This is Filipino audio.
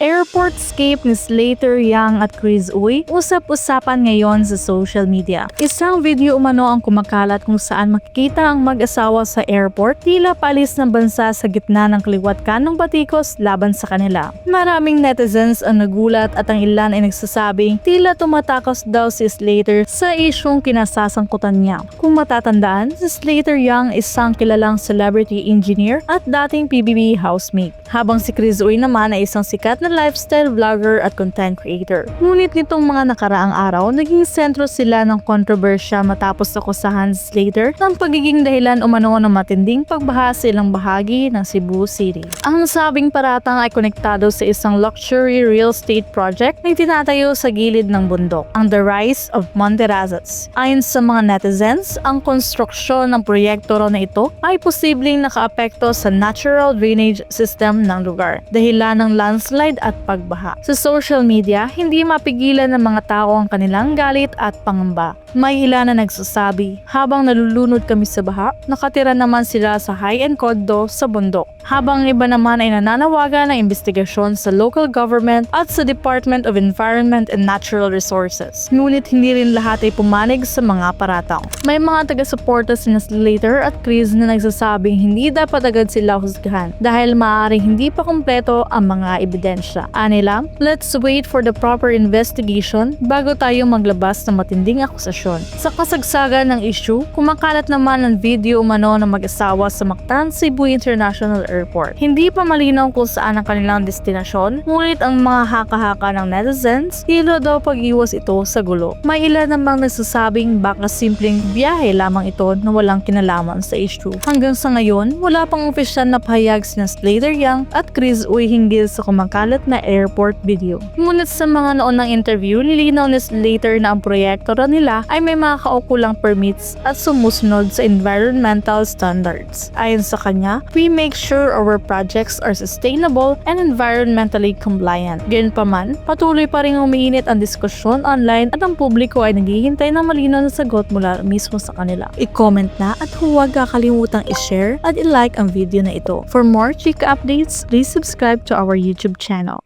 Air. Airportscape ni Slater Young at Chris Uy usap-usapan ngayon sa social media. Isang video umano ang kumakalat kung saan makikita ang mag-asawa sa airport tila palis ng bansa sa gitna ng kaliwat kanong batikos laban sa kanila. Maraming netizens ang nagulat at ang ilan ay nagsasabing tila tumatakos daw si Slater sa isyong kinasasangkutan niya. Kung matatandaan, si Slater Young isang kilalang celebrity engineer at dating PBB housemate. Habang si Chris Uy naman ay isang sikat na lifestyle vlogger at content creator. Ngunit nitong mga nakaraang araw, naging sentro sila ng kontrobersya matapos akusahan Slater ng pagiging dahilan umano ng matinding pagbaha sa ilang bahagi ng Cebu City. Ang sabing paratang ay konektado sa isang luxury real estate project na itinatayo sa gilid ng bundok, ang The Rise of Monterazas. Ayon sa mga netizens, ang konstruksyon ng proyekto na ito ay posibleng nakaapekto sa natural drainage system ng lugar, dahilan ng landslide at pagbaha. Sa social media, hindi mapigilan ng mga tao ang kanilang galit at pangamba. May ilan na nagsasabi, habang nalulunod kami sa baha, nakatira naman sila sa high-end condo sa bundok. Habang iba naman ay nananawagan ng investigasyon sa local government at sa Department of Environment and Natural Resources. Ngunit hindi rin lahat ay pumanig sa mga paratang. May mga taga-suporta sina Slater at Chris na nagsasabing hindi dapat agad sila husgahan dahil maaaring hindi pa kumpleto ang mga ebidensya. Anila, let's wait for the proper investigation bago tayo maglabas ng matinding akusasyon. Sa kasagsagan ng issue, kumakalat naman ang video umano ng mag-asawa sa Mactan, Cebu International Airport. Hindi pa malinaw kung saan ang kanilang destinasyon, ngunit ang mga haka-haka ng netizens, tila daw pag-iwas ito sa gulo. May ilan namang nagsasabing baka simpleng biyahe lamang ito na walang kinalaman sa issue. Hanggang sa ngayon, wala pang opisyal na pahayag sina Slater Young at Chris Uy hinggil sa kumakalat na airport video. Ngunit sa mga noon ng interview, nilinaw ni Slater na ang proyekto raw nila ay may mga kaukulang permits at sumusunod sa environmental standards. Ayon sa kanya, we make sure our projects are sustainable and environmentally compliant. Gayunpaman, patuloy pa rin umiinit ang diskusyon online at ang publiko ay naghihintay ng malinaw na sagot mula mismo sa kanila. I-comment na at huwag kakalimutang i-share at i-like ang video na ito. For more chika updates, please subscribe to our YouTube channel.